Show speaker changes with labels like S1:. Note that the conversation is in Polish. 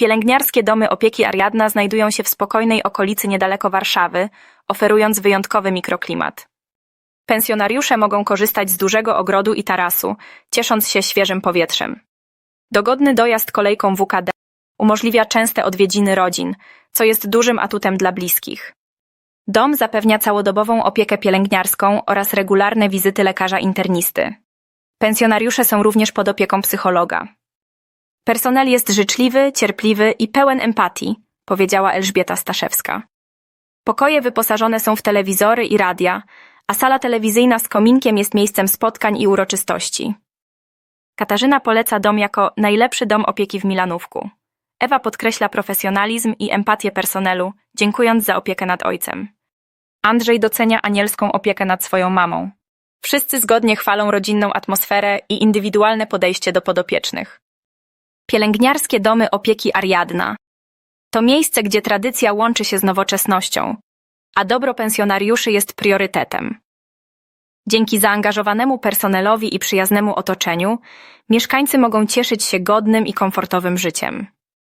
S1: Pielęgniarskie domy opieki Ariadna znajdują się w spokojnej okolicy niedaleko Warszawy, oferując wyjątkowy mikroklimat. Pensjonariusze mogą korzystać z dużego ogrodu i tarasu, ciesząc się świeżym powietrzem. Dogodny dojazd kolejką WKD umożliwia częste odwiedziny rodzin, co jest dużym atutem dla bliskich. Dom zapewnia całodobową opiekę pielęgniarską oraz regularne wizyty lekarza internisty. Pensjonariusze są również pod opieką psychologa. Personel jest życzliwy, cierpliwy i pełen empatii, powiedziała Elżbieta Staszewska. Pokoje wyposażone są w telewizory i radia, a sala telewizyjna z kominkiem jest miejscem spotkań i uroczystości. Katarzyna poleca dom jako najlepszy dom opieki w Milanówku. Ewa podkreśla profesjonalizm i empatię personelu, dziękując za opiekę nad ojcem. Andrzej docenia anielską opiekę nad swoją mamą. Wszyscy zgodnie chwalą rodzinną atmosferę i indywidualne podejście do podopiecznych. Pielęgniarskie domy opieki Ariadna to miejsce, gdzie tradycja łączy się z nowoczesnością, a dobro pensjonariuszy jest priorytetem. Dzięki zaangażowanemu personelowi i przyjaznemu otoczeniu, mieszkańcy mogą cieszyć się godnym i komfortowym życiem.